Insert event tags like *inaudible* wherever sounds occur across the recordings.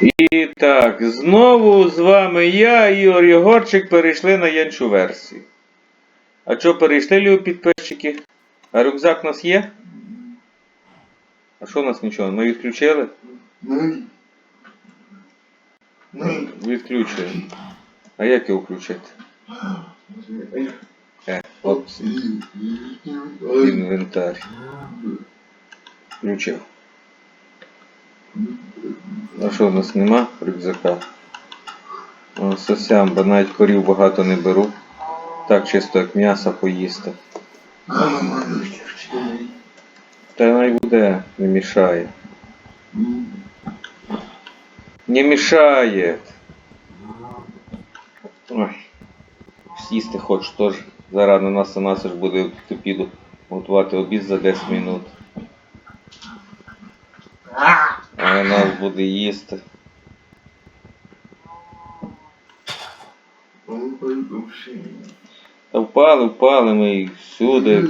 І так, знову з вами я, Ігор Єгорчик, перейшли на янчу версію. А що перейшли, любі підписчики? А рюкзак у нас є? А що у нас нічого? Ми відключили? Ну, ну, Відключуємо. А як його включити? Е, опс, інвентар. Включив. А що у нас нема рюкзака? Сосям, бо навіть корів багато не беру. Так чисто як м'ясо поїсти. Та най буде, не мішає. Не мішає. Ой. Сісти хоч теж. Зараз на нас нас ж буде піду готувати обід за 10 минут. А нас буде їсти. Та впали, впали ми і всюди.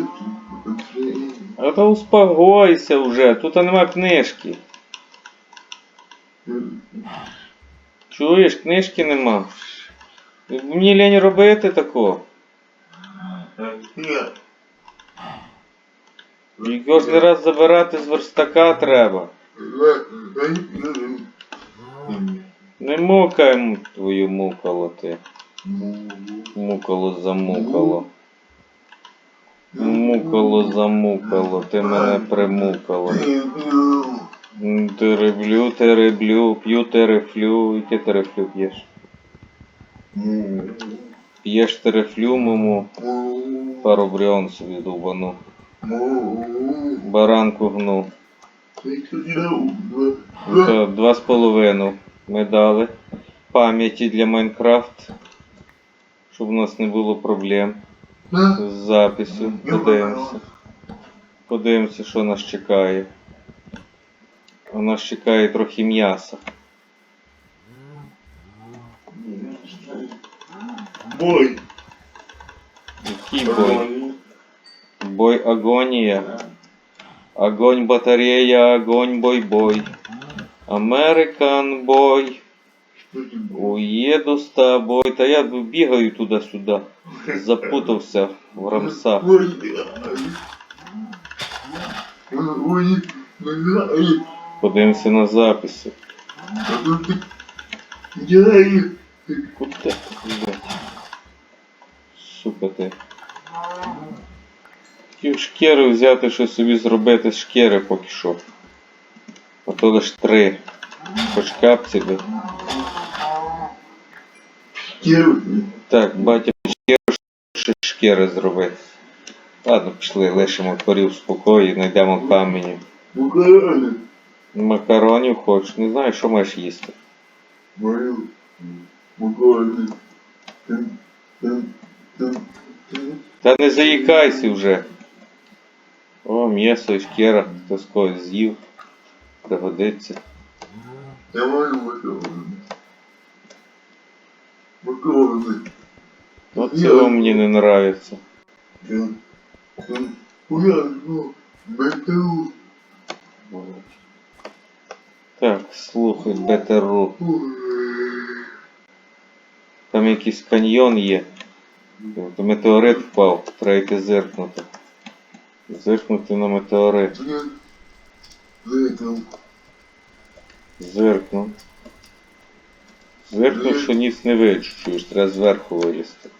А то успокойся вже, тут нема книжки. Чуєш, книжки нема. Мені лень робити тако. Нет, І кожен раз забирати з верстака треба. Не мукай твою мукало ти. Мукало замукало. Мукало замукало, ти мене примукало. Тереблю, тереблю, п'ю терефлю. Яке терефлю п'єш? П'єш терефлю, мому, пару собі довбану. Баранку гну. Це два з половиною ми дали. Пам'яті для Майнкрафт. Щоб у нас не було проблем з записю. Подивимося. Подивимося, що нас чекає. У нас чекає трохи м'яса. Бой. Який бой? Бой агонія. Огонь батарея, огонь бой-бой. Американ бой. Уеду з тобою. Та я бігаю туди-сюди. Запутався в рамсах. Подивимося на записи. блядь? Сука ти. Хотів шкіри взяти, що собі зробити з шкіри поки що. А то лиш три. Хоч капці би. Так, батя шкіру, ще шкіри зробити. Ладно, пішли, лишимо корів в спокої, знайдемо камені. Макаронів хочеш, не знаю, що маєш їсти. Та не заїкайся вже. О, м'ясо і шкіра, хто з когось з'їв. Пригодиться. Я маю буквально. Буквально. Ну цього мені не нравиться. Буквально. Метеу. Так, слухай, БТРУ. Там якийсь каньйон є. Метеорит впав, треба йти зиркнути. Зиркнути на метеорит. Зиркну. Зиркну, що ніс не вичуєш, треба зверху вилізти.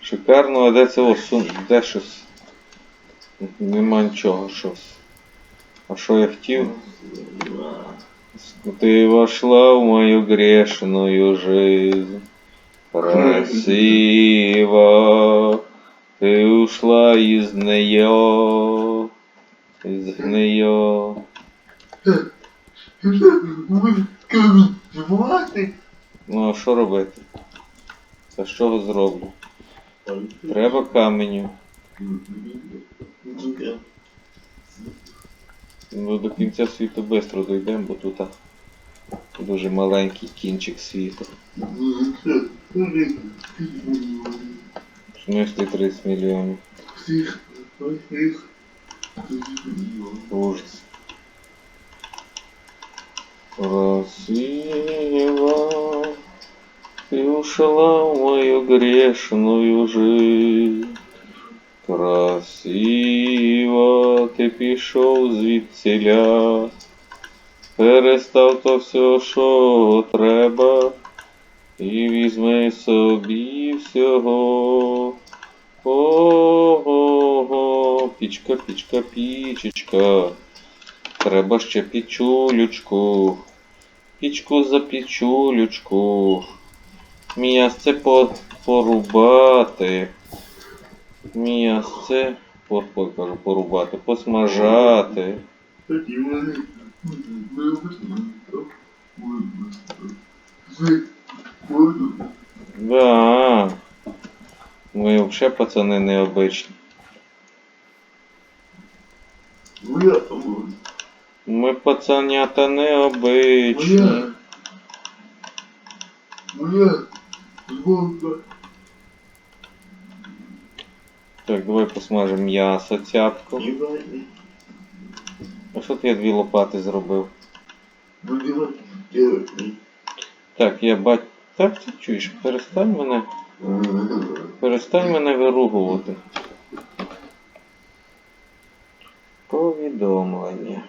Шикарно, а де це осун? Де щось? Нема нічого щось. А що я хотів? Ты вошла в мою грешную жизнь. *laughs* Красиво. Ты ушла из нее. Из нее. Ну а що робити? Це з чого зроблю? Треба каменю. Ну, до кінця світу швидко дійдемо, бо тут дуже маленький кінчик світу. В смислі 30 мільйонів. Ужас. Красиво ты ушла в мою грешную жизнь. Красиво ти пішов звідсіля. Перестав то все, що треба, І візьми собі всього. Ого, пічка, пічка, пічечка. Треба ще пічулючку. Пічку за пічулючку. М'ясце по, порубати. М'ясце по, по, порубати, посмажати. Такі вони. Да. Ми взагалі пацани необичні. Ми пацанята необичні. Так, давай посмажемо м'ясо цяпку. А що ти я дві лопати зробив? Так, я бать. Так ти чуєш, перестань мене. Перестань мене виругувати. Повідомлення.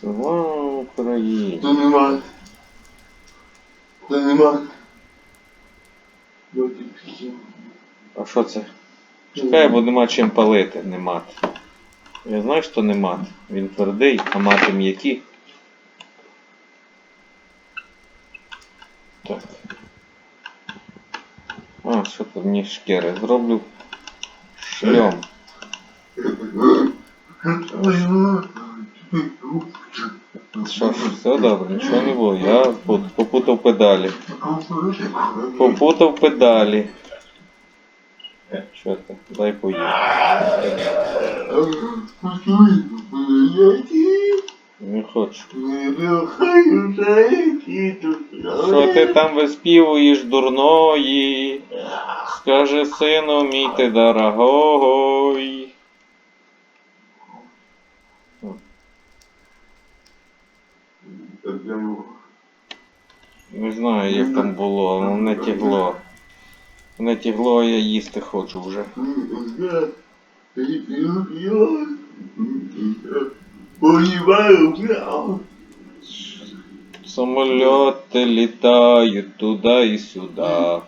Слава Україні. То нема. То нема. А що це? Чекай, бо нема чим палити, не мат. Я знаю, що не мат. Він твердий, а мати м'які. Так. А, що тут мені шкіри? Зроблю шльом. Що ж, все добре, нічого не було. Я пут- попутав педалі. Попутав педалі. Що ти? Дай поїм. Не хочу. Що ти там виспівуєш дурної? Скажи сину мій ти дорогой. Не знаю, як там було, але не тягло. Не тягло, я їсти хочу вже. Понимаю, Самолеты летают туда и сюда.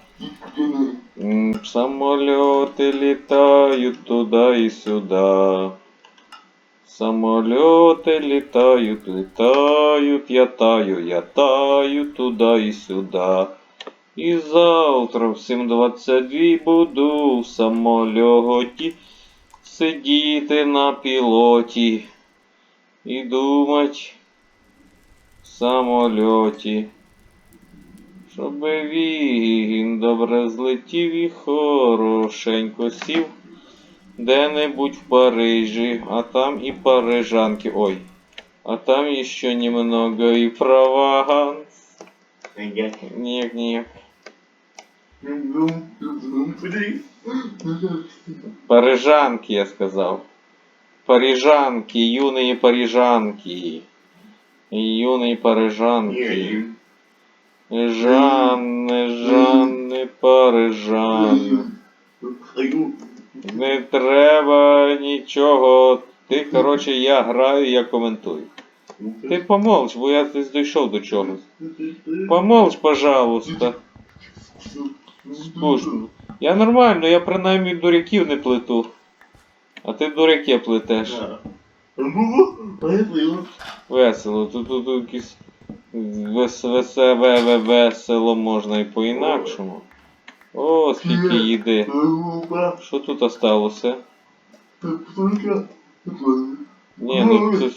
М, Самолеты летают туда и сюда. Самолеты летают, летают, я таю, я таю туда и сюда. І завтра в 7.22 буду в самольоті сидіти на пілоті і думать в самольоті, щоби він добре злетів і хорошенько сів де-небудь в Парижі, а там і парижанки. Ой, а там еще немного і Прованс. Ніяк, ніяк. Парижанки, я сказав. Парижанки, юные парижанки. Юные парижанки. Жанни, Жанни, парижан. Не треба нічого. Ти, коротше, я граю, я коментую. Ти помолч, бо я десь дійшов до чогось. Помолч, пожалуйста. Скучно. Я нормально, я принаймні дуряків не плету. А ти дуряки плетеш. Весело. Тут, тут, тут якісь вес, весе, ве, ве, весело можна і по-інакшому. О, скільки їди. Що тут осталося? Ні, ну це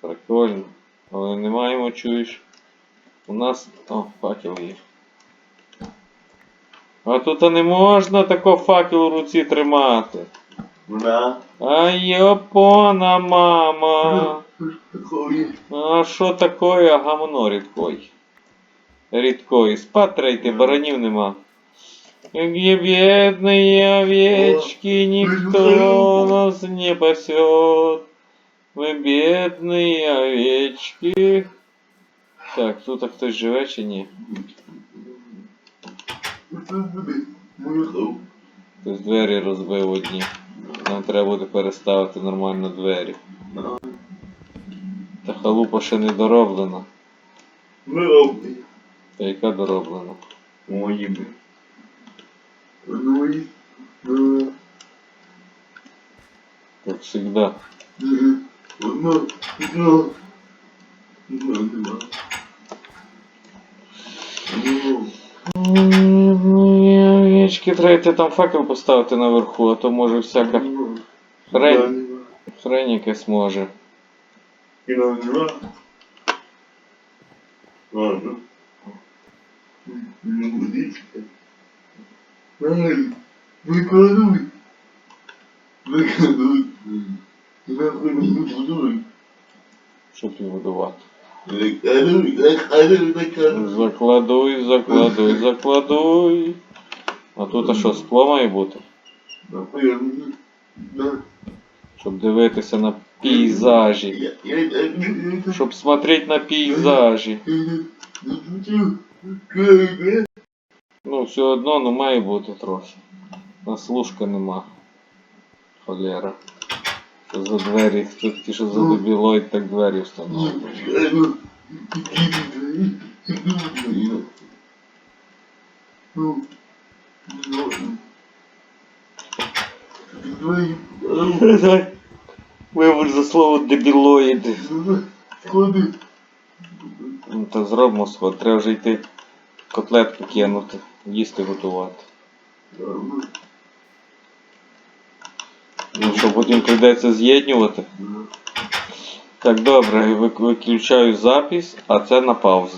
прикольно. Але не маємо, чуєш. У нас. О, факел є. А тут не можна тако факел у руці тримати. А йопона, мама. А що таке гамно рідкой? Рідкой. Спатрейте, баранів нема. Где бедные овечки, никто нас не пасет. Мы бедные овечки. Так, тут хтось живе чи ні? Хтось двері розбив одні. Нам треба буде переставити нормально двері. Та халупа ще не дороблена. Ми робимо. Та яка дороблена? Мої ми. Ну і... е, Як завжди. е, Ну, Овечки, треба там факел поставити наверху, а то може всяка хрень, хрень якась може. І на два. Ладно. Ну, водичка. Викладуй. Викладуй. Нахуй не будуй. Щоб її будувати. Закладуй, закладуй, закладуй. А тут а що, скло має бути? Щоб дивитися на пейзажі. Щоб смотреть на пейзажі. Ну, все одно, ну має бути трохи. У нас нема. Холера. За двері, хто ті, що за дебілоїд, так двері встановлюють. Вибач за слово дебілоїд. Ну, Та зробимо сход, треба вже йти котлетку кинути, їсти готувати. Ну що, потім прийдеться з'єднювати. Так, добре, вик- виключаю запись, а це на паузі.